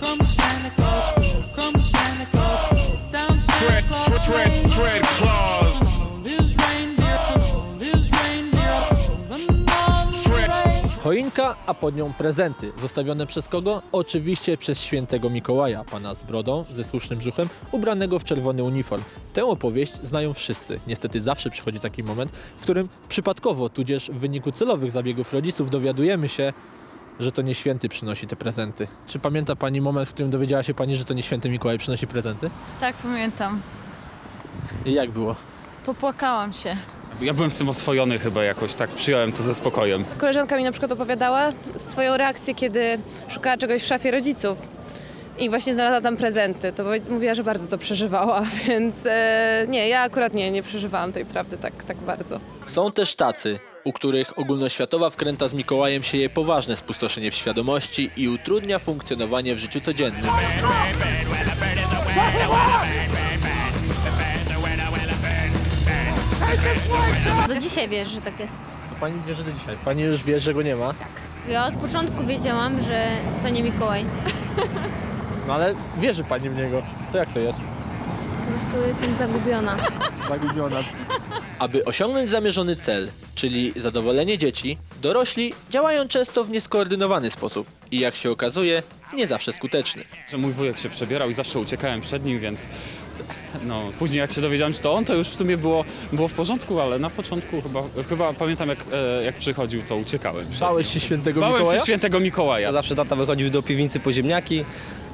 Come Santa Claus, Choinka, a pod nią prezenty. Zostawione przez kogo? Oczywiście przez świętego Mikołaja, pana z brodą, ze słusznym brzuchem, ubranego w czerwony uniform. Tę opowieść znają wszyscy. Niestety zawsze przychodzi taki moment, w którym przypadkowo, tudzież w wyniku celowych zabiegów rodziców dowiadujemy się, że to nie święty przynosi te prezenty. Czy pamięta pani moment, w którym dowiedziała się pani, że to nie święty Mikołaj przynosi prezenty? Tak, pamiętam. I jak było? Popłakałam się. Ja byłem z tym oswojony chyba jakoś, tak przyjąłem to ze spokojem. Koleżanka mi na przykład opowiadała swoją reakcję, kiedy szukała czegoś w szafie rodziców i właśnie znalazła tam prezenty. To mówiła, że bardzo to przeżywała, więc e, nie, ja akurat nie, nie przeżywałam tej prawdy tak, tak bardzo. Są też tacy, u których ogólnoświatowa wkręta z Mikołajem sieje poważne spustoszenie w świadomości i utrudnia funkcjonowanie w życiu codziennym. Do dzisiaj wiesz, że tak jest. To pani wierzy do dzisiaj. Pani już wie, że go nie ma. Ja od początku wiedziałam, że to nie Mikołaj. No ale wierzy pani w niego. To jak to jest? Po prostu jestem zagubiona. Zagubiona. Aby osiągnąć zamierzony cel, czyli zadowolenie dzieci, dorośli działają często w nieskoordynowany sposób i jak się okazuje, nie zawsze skuteczny. Że mój wujek się przebierał i zawsze uciekałem przed nim, więc no, później jak się dowiedziałem, że to on, to już w sumie było, było w porządku, ale na początku chyba, chyba pamiętam jak, e, jak przychodził, to uciekałem. Bałeś się świętego Bałem Mikołaja? się świętego Mikołaja. Ja zawsze tata wychodził do piwnicy po ziemniaki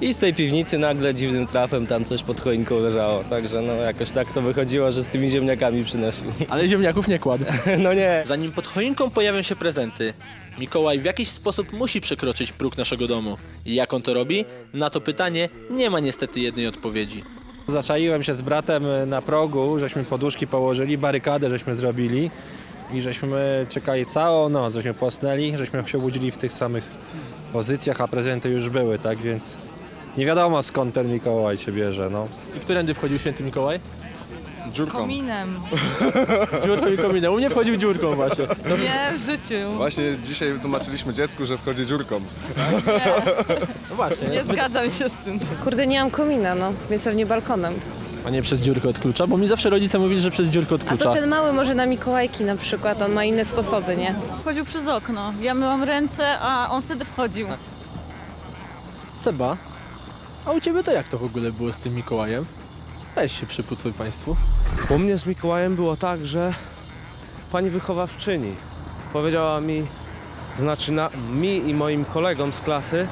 i z tej piwnicy nagle dziwnym trafem tam coś pod choinką leżało. Także no jakoś tak to wychodziło, że z tymi ziemniakami przynosił. Ale ziemniaków nie kładł. No nie. Zanim pod choinką pojawią się prezenty, Mikołaj w jakiś sposób musi przekroczyć próg naszego domu. I jak on to robi? Na to pytanie nie ma niestety jednej odpowiedzi. Zaczaiłem się z bratem na progu, żeśmy poduszki położyli, barykadę żeśmy zrobili i żeśmy czekali całą noc, żeśmy posnęli, żeśmy się obudzili w tych samych pozycjach, a prezenty już były, tak więc nie wiadomo skąd ten Mikołaj się bierze, no. I którędy wchodził święty Mikołaj? Kominem. Dziurką i kominem. U mnie wchodził dziurką właśnie. Nie, w życiu. Właśnie dzisiaj tłumaczyliśmy dziecku, że wchodzi dziurką. No właśnie. Nie zgadzam się z tym. Kurde, nie mam komina, no, więc pewnie balkonem. A nie przez dziurkę od klucza? Bo mi zawsze rodzice mówili, że przez dziurkę od A klucza. to ten mały może na Mikołajki na przykład, on ma inne sposoby, nie? Wchodził przez okno. Ja myłam ręce, a on wtedy wchodził. Seba, a u ciebie to jak to w ogóle było z tym Mikołajem? Weź się przypucuj państwu. U mnie z Mikołajem było tak, że pani wychowawczyni powiedziała mi, znaczy na, mi i moim kolegom z klasy,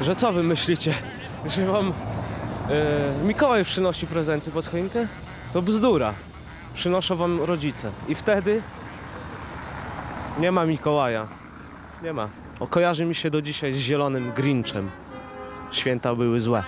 że co wy myślicie, że wam e, Mikołaj przynosi prezenty pod choinkę? To bzdura. Przynoszą wam rodzice. I wtedy nie ma Mikołaja. Nie ma. O, kojarzy mi się do dzisiaj z zielonym Grinchem. Święta były złe.